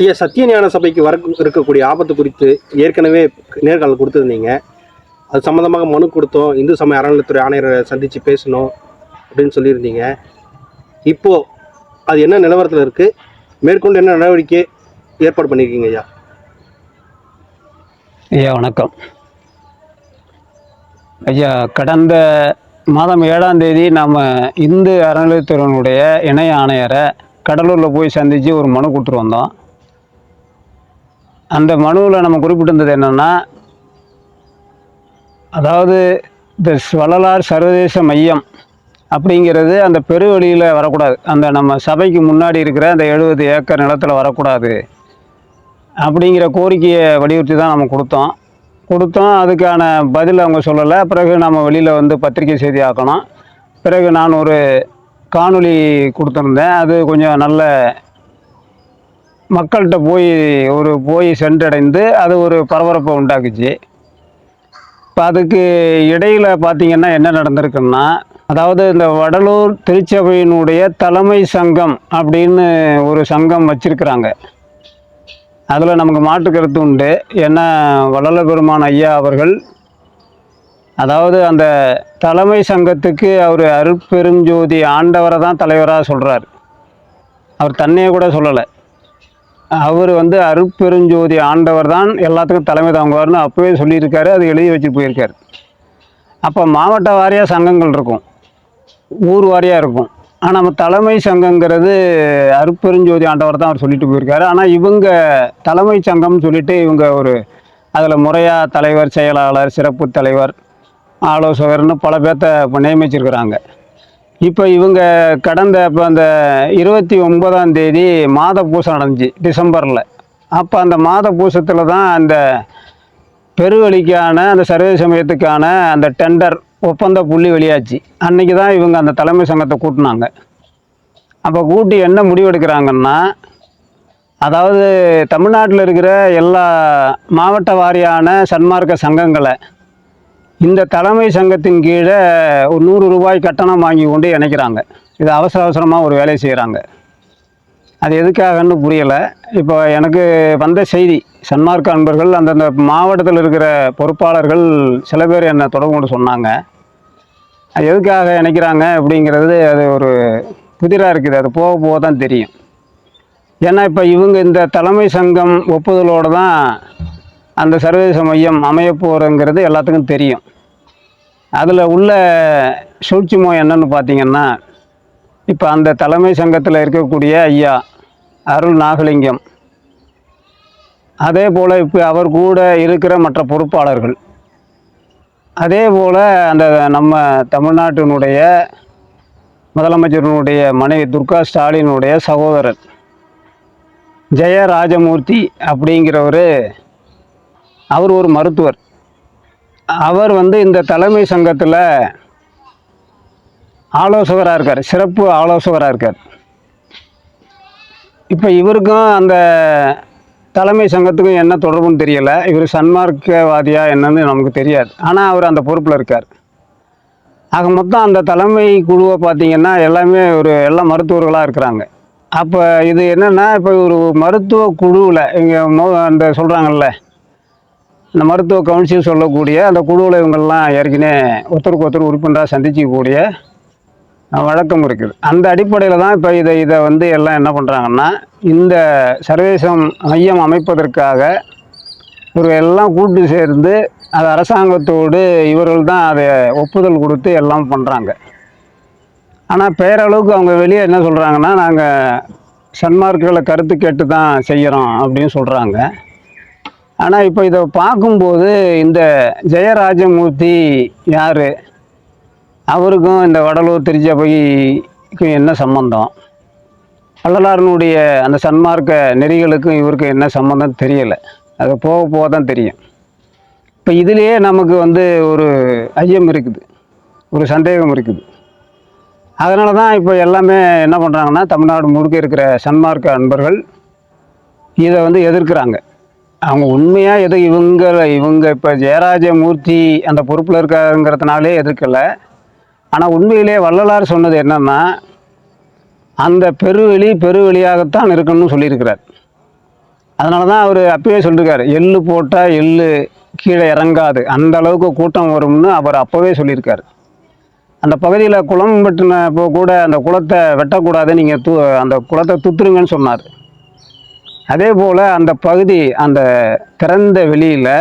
ஐயா சத்தியஞான சபைக்கு வர இருக்கக்கூடிய ஆபத்து குறித்து ஏற்கனவே நேர்காணல் கொடுத்துருந்தீங்க. அது சம்மந்தமாக மனு கொடுத்தோம். இந்து சமய அறநிலைத்துறை ஆணையரை சந்தித்து பேசணும் அப்படின்னு சொல்லியிருந்தீங்க. இப்போது அது என்ன நிலவரத்தில் இருக்குது மேற்கொண்டு என்ன நடவடிக்கை ஏற்பாடு பண்ணியிருக்கீங்க ஐயா? ஐயா வணக்கம். ஐயா கடந்த மாதம் ஏழாம் தேதி நம்ம இந்து அறநிலையத்துறையினுடைய இணை ஆணையரை கடலூரில் போய் சந்தித்து ஒரு மனு கொடுத்துட்டு வந்தோம். அந்த மனுவில் நம்ம குறிப்பிட்டிருந்தது என்னென்னா அதாவது இந்த வள்ளலார் சர்வதேச மையம் அப்படிங்கிறது அந்த பெருவெளியில் வரக்கூடாது. அந்த நம்ம சபைக்கு முன்னாடி இருக்கிற அந்த எழுபது ஏக்கர் நிலத்தில் வரக்கூடாது அப்படிங்கிற கோரிக்கையை வலியுறுத்தி தான் நம்ம கொடுத்தோம். கொடுத்தோம். அதுக்கான பதில் அவங்க சொல்லலை. பிறகு நம்ம வெளியில் வந்து பத்திரிக்கை செய்தி ஆக்கணும். பிறகு நான் ஒரு காணொளி கொடுத்துருந்தேன். அது கொஞ்சம் நல்ல மக்கள்கிட்ட போய் ஒரு போய் சென்றடைந்து அது ஒரு பரபரப்பை உண்டாக்குச்சு. இப்போ அதுக்கு இடையில் பார்த்தீங்கன்னா என்ன நடந்திருக்குன்னா அதாவது இந்த வடலூர் திருச்சபையினுடைய தலைமை சங்கம் அப்படின்னு ஒரு சங்கம் வச்சுருக்குறாங்க. அதில் நமக்கு மாற்று கருத்து உண்டு. ஏன்னா வள்ளல பெருமான் ஐயா அவர்கள் அதாவது அந்த தலைமை சங்கத்துக்கு அவர் அருட்பெருஞ்சோதி ஆண்டவரை தான் தலைவராக சொல்கிறார் அவர் தன்னையே கூட சொல்லலை. அவர் வந்து அருட்பெருஞ்சோதி ஆண்டவர் தான் எல்லாத்துக்கும் தலைமை தாங்குவார்னு அப்போவே சொல்லியிருக்காரு அது எழுதி வச்சுட்டு போயிருக்காரு. அப்போ மாவட்ட வாரியாக சங்கங்கள் இருக்கும் ஊர் வாரியாக இருக்கும். ஆனால் நம்ம தலைமை சங்கங்கிறது அருட்பெருஞ்சோதி ஆண்டவர் தான் அவர் சொல்லிட்டு போயிருக்காரு. ஆனால் இவங்க தலைமை சங்கம்னு சொல்லிட்டு இவங்க ஒரு அதில் முறையாக தலைவர் செயலாளர் சிறப்பு தலைவர் ஆலோசகர்னு பல பேர்த்த நியமிச்சிருக்கிறாங்க. இப்போ இவங்க கடந்த இப்போ அந்த இருபத்தி ஒன்பதாம் தேதி மாத பூசம் நடந்துச்சு டிசம்பரில். அப்போ அந்த மாத பூசத்தில் தான் அந்த பெருவெளிக்கான அந்த சர்வதேச சமயத்துக்கான அந்த டெண்டர் ஒப்பந்த புள்ளி வெளியாச்சு. அன்றைக்கி தான் இவங்க அந்த தலைமை சங்கத்தை கூட்டினாங்க. அப்போ கூட்டி என்ன முடிவெடுக்கிறாங்கன்னா அதாவது தமிழ்நாட்டில் இருக்கிற எல்லா மாவட்ட வாரியான சன்மார்க்க சங்கங்களை இந்த தலைமை சங்கத்தின் கீழே ஒரு நூறு ரூபாய் கட்டணம் வாங்கி கொண்டு இணைக்கிறாங்க. இது அவசர அவசரமாக ஒரு வேலையை செய்கிறாங்க அது எதுக்காகன்னு புரியலை. இப்போ எனக்கு வந்த செய்தி சன்மார்க்க அன்பர்கள் அந்தந்த மாவட்டத்தில் இருக்கிற பொறுப்பாளர்கள் சில பேர் என்னை தொடர்பு கொண்டு சொன்னாங்க. அது எதுக்காக இணைக்கிறாங்க அப்படிங்கிறது அது ஒரு புதிராக இருக்குது. அது போக போக தான் தெரியும். ஏன்னா இப்போ இவங்க இந்த தலைமை சங்கம் ஒப்புதலோடு தான் அந்த சர்வதேச மையம் அமைய எல்லாத்துக்கும் தெரியும். அதில் உள்ள சூழ்ச்சிமோ என்னன்னு பார்த்தீங்கன்னா இப்போ அந்த தலைமை சங்கத்தில் இருக்கக்கூடிய ஐயா அருள் நாகலிங்கம். அதே போல் இப்போ அவர் கூட இருக்கிற மற்ற பொறுப்பாளர்கள். அதே போல் அந்த நம்ம தமிழ்நாட்டினுடைய முதலமைச்சரினுடைய மனைவி துர்கா ஸ்டாலினுடைய சகோதரர் ஜெயராஜமூர்த்தி அப்படிங்கிறவர் அவர் ஒரு மருத்துவர். அவர் வந்து இந்த தலைமை சங்கத்தில் ஆலோசகராக இருக்கார். சிறப்பு ஆலோசகராக இருக்கார். இப்போ இவருக்கும் அந்த தலைமை சங்கத்துக்கும் என்ன தொடர்புன்னு தெரியலை. இவர் சன்மார்க்கவாதியா என்னன்னு நமக்கு தெரியாது. ஆனால் அவர் அந்த பொறுப்பில் இருக்கார். ஆக மொத்தம் அந்த தலைமை குழுவை பார்த்திங்கன்னா எல்லாமே ஒரு எல்லாம் மருத்துவர்களாக இருக்கிறாங்க. அப்போ இது என்னென்னா இப்போ ஒரு மருத்துவ குழுவில் இங்கே மோ அந்த சொல்கிறாங்கல்ல இந்த மருத்துவ கவுன்சில் சொல்லக்கூடிய அந்த குழுவில் இவங்கெல்லாம் ஏற்கனவே ஒருத்தருக்கு ஒருத்தர் உறுப்பினராக சந்திச்சிக்கக்கூடிய வழக்கம் இருக்குது. அந்த அடிப்படையில் தான் இப்போ இதை இதை வந்து எல்லாம் என்ன பண்ணுறாங்கன்னா இந்த சர்வேசம் மையம் அமைப்பதற்காக இவர்கள் எல்லாம் கூட்டு சேர்ந்து அது அரசாங்கத்தோடு இவர்கள் தான் அதை ஒப்புதல் கொடுத்து எல்லாம் பண்ணுறாங்க ஆனால் பேரளவுக்கு அவங்க வெளியே என்ன சொல்கிறாங்கன்னா நாங்கள் சன்மார்க்குகளை கருத்து கேட்டு தான் செய்கிறோம் அப்படின்னு சொல்கிறாங்க ஆனால் இப்போ இதை பார்க்கும்போது இந்த ஜெயராஜமூர்த்தி யார்? அவருக்கும் இந்த வடலூர் திருச்சபைக்கும் என்ன சம்பந்தம்? வள்ளலாரனுடைய அந்த சன்மார்க்க நெறிகளுக்கும் இவருக்கும் என்ன சம்பந்தம் தெரியலை. அது போக போக தான் தெரியும். இப்போ இதுலேயே நமக்கு வந்து ஒரு ஐயம் இருக்குது. ஒரு சந்தேகம் இருக்குது. அதனால தான் இப்போ எல்லாமே என்ன பண்ணுறாங்கன்னா தமிழ்நாடு முழுக்க இருக்கிற சன்மார்க்க அன்பர்கள் இதை வந்து எதிர்க்கிறாங்க. அவங்க உண்மையாக எது இவங்க இவங்க இப்போ ஜெயராஜமூர்த்தி அந்த பொறுப்பில் இருக்காங்கிறதுனாலே எதிர்க்கலை. ஆனால் உண்மையிலே வள்ளலார் சொன்னது என்னென்னா அந்த பெருவெளி பெருவெளியாகத்தான் இருக்கணும்னு சொல்லியிருக்கிறார். அதனால தான் அவர் அப்பயே சொல்லியிருக்காரு எள்ளு போட்டால் எள்ளு கீழே இறங்காது. அந்த அளவுக்கு கூட்டம் வரும்னு அவர் அப்போவே சொல்லியிருக்காரு. அந்த பகுதியில் குளம் வெட்டினப்போ கூட அந்த குளத்தை வெட்டக்கூடாது நீங்கள் தூ அந்த குளத்தை துத்துருங்கன்னு சொன்னார். அதே போல் அந்த பகுதி அந்த திறந்த வெளியில்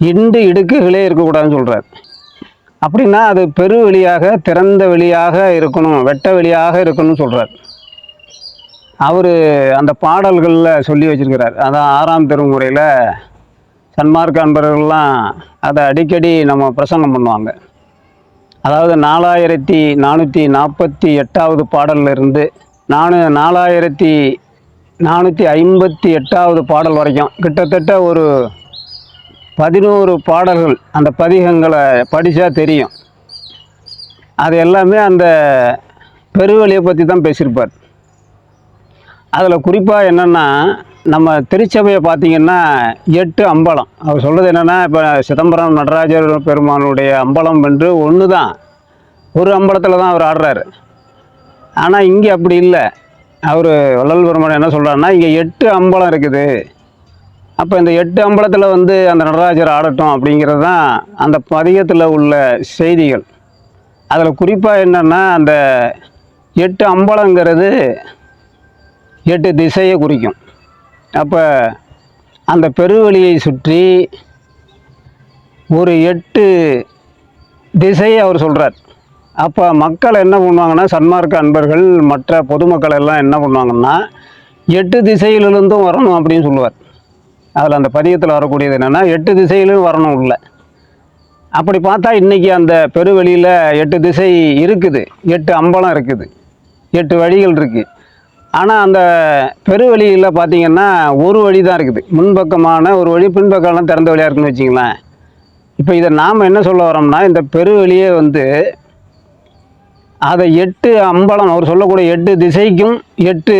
இண்டு இடுக்குகளே இருக்கக்கூடாதுன்னு சொல்கிறார் அப்படின்னா அது பெரு வெளியாக திறந்த வெளியாக இருக்கணும் வெட்ட வெளியாக இருக்கணும்னு சொல்கிறார் அவர் அந்த பாடல்களில் சொல்லி வச்சிருக்கிறார். அதான் ஆறாம் திருமுறையில் சன்மார்க்க அன்பர்கள்லாம் அதை அடிக்கடி நம்ம பிரசங்கம் பண்ணுவாங்க. அதாவது நாலாயிரத்தி நானூற்றி நாற்பத்தி எட்டாவது பாடலில் இருந்து நானு நாலாயிரத்தி நானூற்றி ஐம்பத்தி எட்டாவது பாடல் வரைக்கும். கிட்டத்தட்ட ஒரு பதினோரு பாடல்கள் அந்த பதிகங்களை படித்தா தெரியும். அது எல்லாமே அந்த பெருவழியை பற்றி தான் பேசியிருப்பார். அதில் குறிப்பாக என்னென்னா நம்ம திருச்சபையை பார்த்திங்கன்னா எட்டு அம்பலம். அவர் சொல்கிறது என்னென்னா இப்போ சிதம்பரம் நடராஜர் பெருமானுடைய அம்பலம் என்று ஒன்று தான் ஒரு அம்பலத்தில் தான் அவர் ஆடுறாரு. ஆனால் இங்கே அப்படி இல்லை. அவர் வள்ளல் பெருமான் என்ன சொல்கிறாருன்னா இங்கே எட்டு அம்பலம் இருக்குது. அப்போ இந்த எட்டு அம்பலத்தில் வந்து அந்த நடராஜர் ஆடட்டும் அப்படிங்கிறது தான் அந்த பதிகத்தில் உள்ள செய்திகள். அதில் குறிப்பாக என்னென்னா அந்த எட்டு அம்பலங்கிறது எட்டு திசையை குறிக்கும். அப்போ அந்த பெருவழியை சுற்றி ஒரு எட்டு திசையை அவர் சொல்கிறார் அப்போ மக்கள் என்ன பண்ணுவாங்கன்னா சன்மார்க்க அன்பர்கள் மற்ற பொதுமக்கள் எல்லாம் என்ன பண்ணுவாங்கன்னா எட்டு திசையிலிருந்தும் வரணும் அப்படின்னு சொல்லுவார். அதில் அந்த பதியத்தில் வரக்கூடியது என்னென்னா எட்டு திசையிலும் வரணும் உள்ள. அப்படி பார்த்தா இன்றைக்கி அந்த பெருவெளியில் எட்டு திசை இருக்குது. எட்டு அம்பலம் இருக்குது. எட்டு வழிகள் இருக்குது ஆனால் அந்த பெருவழியில் பார்த்தீங்கன்னா ஒரு வழி தான் இருக்குது. முன்பக்கமான ஒரு வழி பின்பக்கம்லாம் திறந்த வழியாக இருக்குன்னு வச்சிங்களேன். இப்போ இதை நாம் என்ன சொல்ல வரோம்னா இந்த பெருவெளியே வந்து அதை எட்டு அம்பலம் அவர் சொல்லக்கூடிய எட்டு திசைக்கும் எட்டு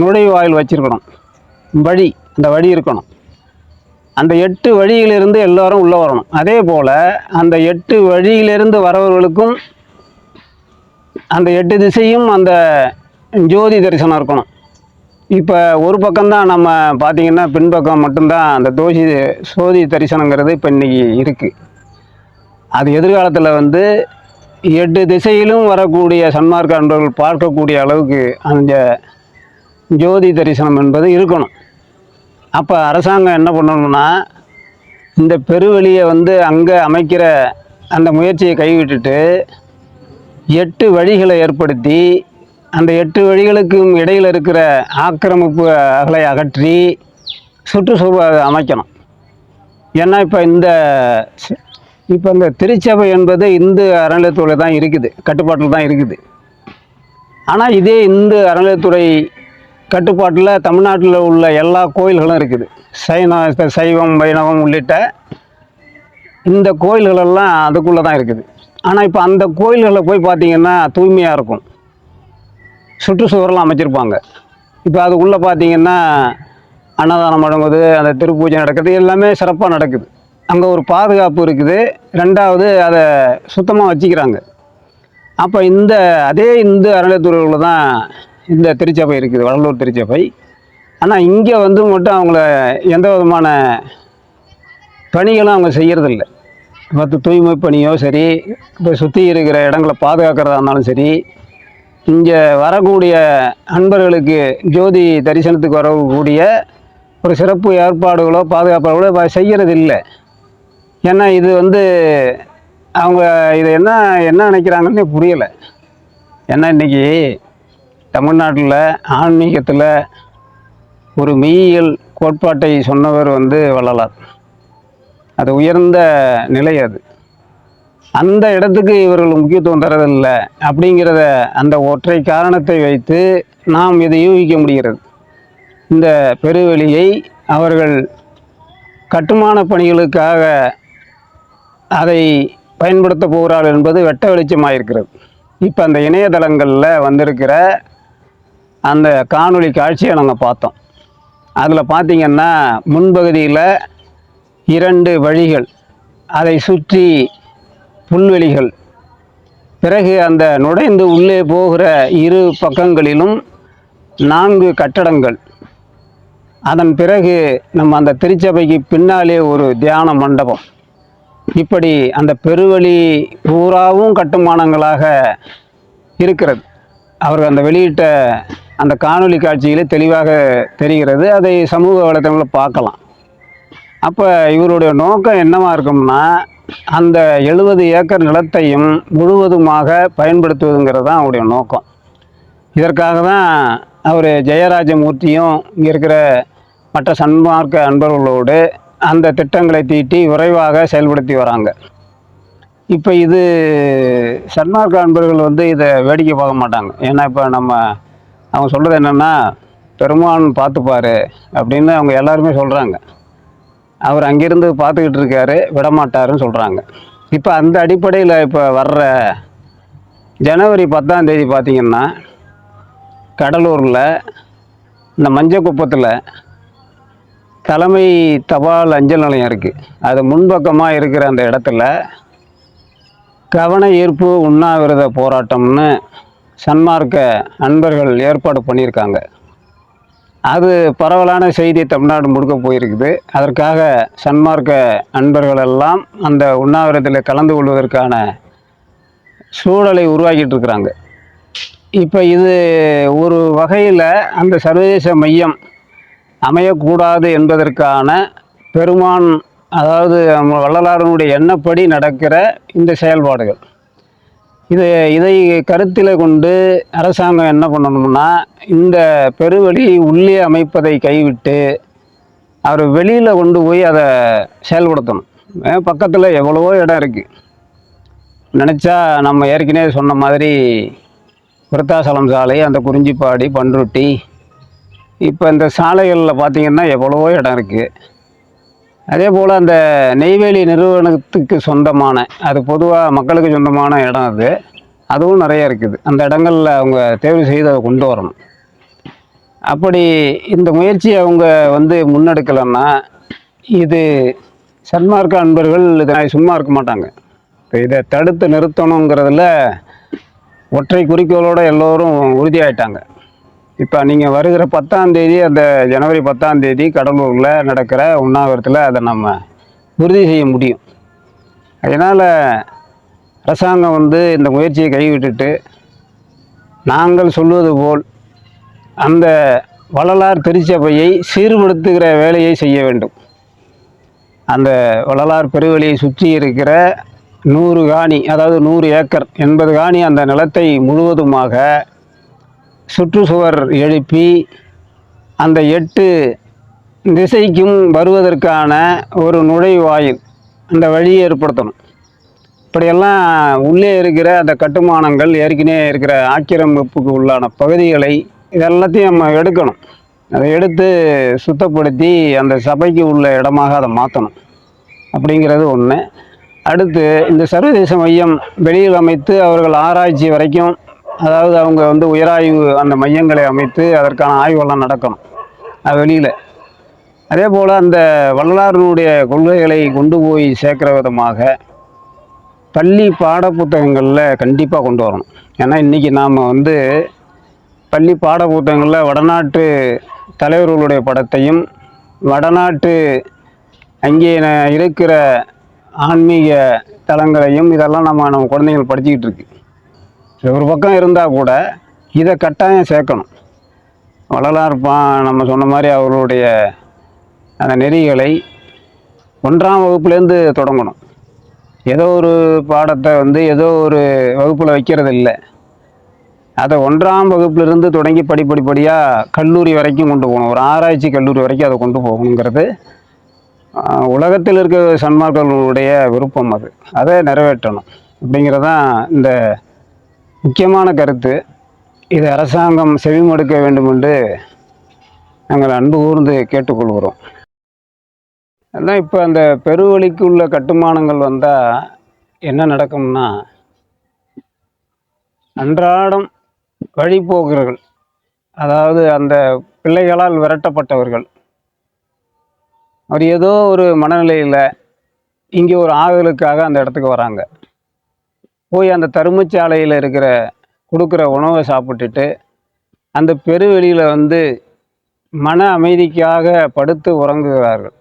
நுழைவாயில் வச்சிருக்கணும். வழி அந்த வழி இருக்கணும். அந்த எட்டு வழியிலிருந்து எல்லோரும் உள்ளே வரணும். அதே போல் அந்த எட்டு வழியிலிருந்து வரவர்களுக்கும் அந்த எட்டு திசையும் அந்த ஜோதி தரிசனம் இருக்கணும். இப்போ ஒரு பக்கம்தான் நம்ம பார்த்தீங்கன்னா பின்பக்கம் மட்டும்தான் அந்த தோசி சோதி தரிசனங்கிறது இப்போ இன்றைக்கி இருக்குது அது எதிர்காலத்தில் வந்து எட்டு திசையிலும் வரக்கூடிய சன்மார்க்க அன்பர்கள் பார்க்கக்கூடிய அளவுக்கு அந்த ஜோதி தரிசனம் என்பது இருக்கணும். அப்போ அரசாங்கம் என்ன பண்ணணும்னா இந்த பெருவெளியை வந்து அங்கே அமைக்கிற அந்த முயற்சியை கைவிட்டுட்டு எட்டு வழிகளை ஏற்படுத்தி அந்த எட்டு வழிகளுக்கும் இடையில் இருக்கிற ஆக்கிரமிப்புகளை அகற்றி சுற்றுச்சூழல் அமைக்கணும். ஏன்னா இப்போ இந்த இப்போ இந்த திருச்சபை என்பது இந்து அறநிலையத்துறை தான் இருக்குது கட்டுப்பாட்டில் தான் இருக்குது. ஆனால் இதே இந்து அறநிலையத்துறை கட்டுப்பாட்டில் தமிழ்நாட்டில் உள்ள எல்லா கோயில்களும் இருக்குது. சைனா சைவம் வைணவம் உள்ளிட்ட இந்த கோயில்களெல்லாம் அதுக்குள்ளே தான் இருக்குது. ஆனால் இப்போ அந்த கோயில்களில் போய் பார்த்தீங்கன்னா தூய்மையாக இருக்கும். சுற்றுச்சுவரெல்லாம் அமைச்சிருப்பாங்க. இப்போ அதுக்குள்ளே பார்த்தீங்கன்னா அன்னதானம் வழங்குவது அந்த திருப்பூஜை நடக்குது எல்லாமே சிறப்பாக நடக்குது. அங்கே ஒரு பாதுகாப்பு இருக்குது. ரெண்டாவது அதை சுத்தமாக வச்சுக்கிறாங்க. அப்போ இந்த அதே இந்து அறநிலையத்துறையில் தான் இந்த திருச்சபை இருக்குது வடலூர் திருச்சபை. ஆனால் இங்கே வந்து மட்டும் அவங்கள எந்த விதமான பணிகளும் அவங்க செய்கிறதில்ல மற்ற தூய்மை பணியோ சரி இப்போ சுற்றி இருக்கிற இடங்களை பாதுகாக்கிறதா இருந்தாலும் சரி இங்கே வரக்கூடிய அன்பர்களுக்கு ஜோதி தரிசனத்துக்கு வரக்கூடிய ஒரு சிறப்பு ஏற்பாடுகளோ பாதுகாப்புகளோ செய்கிறது இல்லை ஏன்னா இது வந்து அவங்க இதை என்ன என்ன நினைக்கிறாங்கன்னு புரியலை. ஏன்னா இன்றைக்கி தமிழ்நாட்டில் ஆன்மீகத்தில் ஒரு மெய்யியல் கோட்பாட்டை சொன்னவர் வந்து வள்ளலார். அது உயர்ந்த நிலை அது. அந்த இடத்துக்கு இவர்கள் முக்கியத்துவம் தரதில்லை அப்படிங்கிறத அந்த ஒற்றை காரணத்தை வைத்து நாம் இதை யூகிக்க முடிகிறது. இந்த பெருவெளியை அவர்கள் கட்டுமான பணிகளுக்காக அதை பயன்படுத்த போகிறாள் என்பது வெட்ட வெளிச்சமாக இருக்கிறது இப்போ அந்த இணையதளங்களில் வந்திருக்கிற அந்த காணொளி காட்சியை நாங்கள் பார்த்தோம். அதில் பார்த்திங்கன்னா முன்பகுதியில் இரண்டு வழிகள் அதை சுற்றி புல்வெளிகள் பிறகு அந்த நுழைந்து உள்ளே போகிற இரு பக்கங்களிலும் நான்கு கட்டடங்கள். அதன் பிறகு நம்ம அந்த திருச்சபைக்கு பின்னாலே ஒரு தியான மண்டபம். இப்படி அந்த பெருவழி பூராவும் கட்டுமானங்களாக இருக்கிறது. அவர் அந்த வெளியிட்ட அந்த காணொளி காட்சியிலே தெளிவாக தெரிகிறது. அதை சமூக வலைத்தளங்களில் பார்க்கலாம். அப்போ இவருடைய நோக்கம் என்னவா இருக்கும்னா அந்த எழுபது ஏக்கர் நிலத்தையும் முழுவதுமாக பயன்படுத்துவதுங்கிறது தான் அவருடைய நோக்கம். இதற்காக தான் அவர் ஜெயராஜமூர்த்தியும் இங்கே இருக்கிற மற்ற சன்மார்க்க அன்பர்களோடு அந்த திட்டங்களை தீட்டி விரைவாக செயல்படுத்தி வராங்க. இப்போ இது சன்மார்க்க அன்பர்கள் வந்து இதை வேடிக்கை பார்க்க மாட்டாங்க. ஏன்னா இப்போ நம்ம அவங்க சொல்கிறது என்னென்னா பெருமான் பார்த்துப்பாரு அப்படின்னு அவங்க எல்லாருமே சொல்கிறாங்க அவர் அங்கேருந்து பார்த்துக்கிட்டு இருக்காரு விடமாட்டாருன்னு சொல்கிறாங்க இப்போ அந்த அடிப்படையில் இப்போ வர்ற ஜனவரி பத்தாம் தேதி பார்த்திங்கன்னா கடலூரில் இந்த மஞ்சக்குப்பத்தில் தலைமை தபால் அஞ்சல் நிலையம் இருக்குது அது முன்பக்கமாக இருக்கிற அந்த இடத்துல கவன ஈர்ப்பு உண்ணாவிரத போராட்டம்னு சன்மார்க்க அன்பர்கள் ஏற்பாடு பண்ணியிருக்காங்க. அது பரவலான செய்தி தமிழ்நாடு முழுக்க போயிருக்குது. அதற்காக சன்மார்க்க அன்பர்களெல்லாம் அந்த உண்ணாவிரதத்தில் கலந்து கொள்வதற்கான சூழலை உருவாக்கிட்டு இருக்கிறாங்க. இப்போ இது ஒரு வகையில் அந்த சர்வதேச மையம் அமையக்கூடாது என்பதற்கான பெருமான் அதாவது நம்ம வள்ளலாரனுடைய எண்ணப்படி நடக்கிற இந்த செயல்பாடுகள். இது இதை கருத்தில் கொண்டு அரசாங்கம் என்ன பண்ணணும்னா இந்த பெருவெளி உள்ளே அமைப்பதை கைவிட்டு அவர் வெளியில் கொண்டு போய் அதை செயல்படுத்தணும். பக்கத்தில் எவ்வளவோ இடம் இருக்குது நினச்சா நம்ம ஏற்கனவே சொன்ன மாதிரி விருத்தாசலம் சாலை அந்த குறிஞ்சிப்பாடி பண்ருட்டி இப்போ இந்த சாலைகளில் பார்த்திங்கன்னா எவ்வளவோ இடம் இருக்குது அதே போல் அந்த நெய்வேலி நிறுவனத்துக்கு சொந்தமான அது பொதுவாக மக்களுக்கு சொந்தமான இடம் அது. அதுவும் நிறைய இருக்குது. அந்த இடங்களில் அவங்க தேர்வு செய்து அதை கொண்டு வரணும். அப்படி இந்த முயற்சியை அவங்க வந்து முன்னெடுக்கலைன்னா இது சன்மார்க்க அன்பர்கள் இதை சும்மா இருக்க மாட்டாங்க. இதை தடுத்து நிறுத்தணுங்கிறதுல ஒற்றை குறிக்கோளோடு எல்லோரும் உறுதியாயிட்டாங்க. இப்போ நீங்கள் வருகிற பத்தாம் தேதி அந்த ஜனவரி பத்தாம் தேதி கடலூரில் நடக்கிற உண்ணாவிரத்தில் அதை நம்ம உறுதி செய்ய முடியும். அதனால் அரசாங்கம் வந்து இந்த முயற்சியை கைவிட்டுட்டு நாங்கள் சொல்வது போல் அந்த வள்ளலார் திருச்சபையை சீர்படுத்துகிற வேலையை செய்ய வேண்டும். அந்த வள்ளலார் பெருவெளியை சுற்றி இருக்கிற நூறு காணி அதாவது நூறு ஏக்கர் எண்பது காணி அந்த நிலத்தை முழுவதுமாக சுற்றுச்சுவர் எழுப்பி அந்த எட்டு திசைக்கும் வருவதற்கான ஒரு நுழைவாயில் அந்த வழியை ஏற்படுத்தணும். இப்படியெல்லாம் உள்ளே இருக்கிற அந்த கட்டுமானங்கள் ஏற்கனவே இருக்கிற ஆக்கிரமிப்புக்கு உள்ளான பகுதிகளை இதெல்லாத்தையும் நம்ம எடுக்கணும். அதை எடுத்து சுத்தப்படுத்தி அந்த சபைக்கு உள்ள இடமாக அதை மாற்றணும் அப்படிங்கிறது ஒன்று அடுத்து இந்த சர்வதேச மையம் வெளியில் அமைத்து அவர்கள் ஆராய்ச்சி வரைக்கும் அதாவது அவங்க வந்து உயராய்வு அந்த மையங்களை அமைத்து அதற்கான ஆய்வெல்லாம் நடக்கணும். அது வெளியில். அதே போல் அந்த வள்ளலாரினுடைய கொள்கைகளை கொண்டு போய் சேர்க்குற விதமாக பள்ளி பாடப்புத்தகங்களில் கண்டிப்பாக கொண்டு வரணும். ஏன்னா இன்றைக்கி நாம் வந்து பள்ளி பாடப்புத்தகங்களில் வடநாட்டு தலைவர்களுடைய படத்தையும் வடநாட்டு அங்கே இருக்கிற ஆன்மீக தலங்களையும் இதெல்லாம் நம்ம நம்ம குழந்தைகள் படிச்சுக்கிட்டு இருக்கு. ஒரு பக்கம் இருந்தால் கூட இதை கட்டாயம் சேர்க்கணும். வள்ளலார் நம்ம சொன்ன மாதிரி அவருடைய அந்த நெறிகளை ஒன்றாம் வகுப்புலேருந்து தொடங்கணும். ஏதோ ஒரு பாடத்தை வந்து ஏதோ ஒரு வகுப்பில் வைக்கிறது இல்லை அதை ஒன்றாம் வகுப்பிலிருந்து தொடங்கி படிப்படிப்படியாக கல்லூரி வரைக்கும் கொண்டு போகணும். ஒரு ஆராய்ச்சி கல்லூரி வரைக்கும் அதை கொண்டு போகணுங்கிறது உலகத்தில் இருக்க சன்மார்களுடைய விருப்பம் அது. அதை நிறைவேற்றணும். அப்படிங்கிறதான் இந்த முக்கியமான கருத்து இது அரசாங்கம் செவிமடுக்க வேண்டும் என்று நாங்கள் அன்பு கூர்ந்து கேட்டுக்கொள்கிறோம். அதான் இப்போ அந்த பெருவழிக்கு உள்ள கட்டுமானங்கள் வந்தால் என்ன நடக்கும்னா அன்றாடம் வழிபோக்கர்கள் அதாவது அந்த பிள்ளைகளால் விரட்டப்பட்டவர்கள் அவர் ஏதோ ஒரு மனநிலையில் இங்கே ஒரு ஆறுதலுக்காக அந்த இடத்துக்கு வராங்க. போய் அந்த தருமச்சாலையில் இருக்கிற கொடுக்குற உணவை சாப்பிட்டுட்டு அந்த பெருவெளியில் வந்து மன அமைதிக்காக படுத்து உறங்குகிறார்கள்.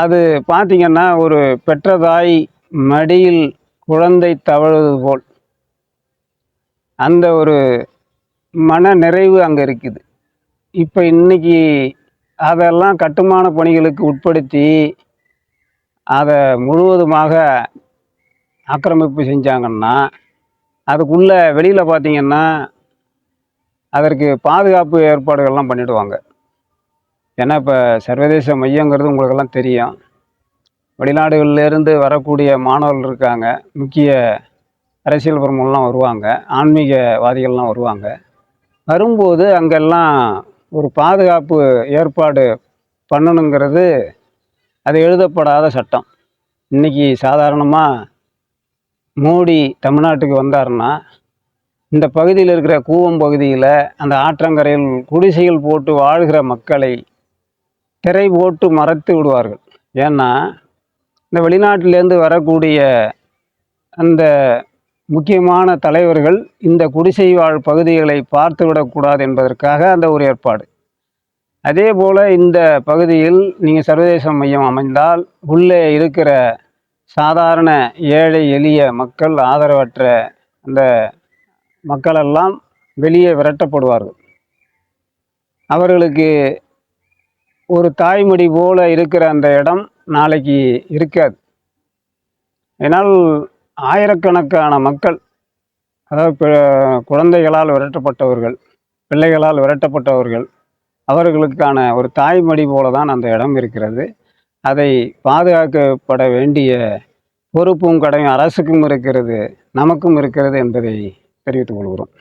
அது பார்த்திங்கன்னா ஒரு பெற்ற தாய் மடியில் குழந்தை தவழுவது போல். அந்த ஒரு மன நிறைவு அங்கே இருக்குது. இப்போ இன்னைக்கு அதெல்லாம் கட்டுமான பணிகளுக்கு உட்படுத்தி அதை முழுவதுமாக ஆக்கிரமிப்பு செஞ்சாங்கன்னா அதுக்குள்ளே வெளியில் பார்த்தீங்கன்னா அதற்கு பாதுகாப்பு ஏற்பாடுகள்லாம் பண்ணிவிடுவாங்க ஏன்னா இப்போ சர்வதேச மையங்கிறது உங்களுக்கெல்லாம் தெரியும். வெளிநாடுகள்லேருந்து வரக்கூடிய மாணவர்கள் இருக்காங்க. முக்கிய அரசியல் பிரமுகர்லாம் வருவாங்க. ஆன்மீகவாதிகள்லாம் வருவாங்க. வரும்போது அங்கெல்லாம் ஒரு பாதுகாப்பு ஏற்பாடு பண்ணணுங்கிறது அது எழுதப்படாத சட்டம். இன்னைக்கு சாதாரணமாக மோடி தமிழ்நாட்டுக்கு வந்தாருன்னா இந்த பகுதியில் இருக்கிற கூவம் பகுதியில் அந்த ஆற்றங்கரையில் குடிசைகள் போட்டு வாழ்கிற மக்களை திரை போட்டு மறைத்து விடுவார்கள். ஏன்னா இந்த வெளிநாட்டிலேருந்து வரக்கூடிய அந்த முக்கியமான தலைவர்கள் இந்த குடிசை வாழ் பகுதிகளை பார்த்து விடக்கூடாது என்பதற்காக அந்த ஒரு ஏற்பாடு. அதே போல் இந்த பகுதியில் நீங்கள் சர்வதேச மையம் அமைந்தால் உள்ளே இருக்கிற சாதாரண ஏழை எளிய மக்கள் ஆதரவற்ற அந்த மக்களெல்லாம் வெளியே விரட்டப்படுவார்கள். அவர்களுக்கு ஒரு தாய்மடி போல இருக்கிற அந்த இடம் நாளைக்கு இருக்காது. ஏனால் ஆயிரக்கணக்கான மக்கள் அதாவது குழந்தைகளால் விரட்டப்பட்டவர்கள் பிள்ளைகளால் விரட்டப்பட்டவர்கள் அவர்களுக்கான ஒரு தாய்மடி போல தான் அந்த இடம் இருக்கிறது. அதை பாதுகாக்கப்பட வேண்டிய பொறுப்பும் கடமையும் அரசுக்கும் இருக்கிறது நமக்கும் இருக்கிறது என்பதை தெரிவித்துக் கொள்கிறோம்.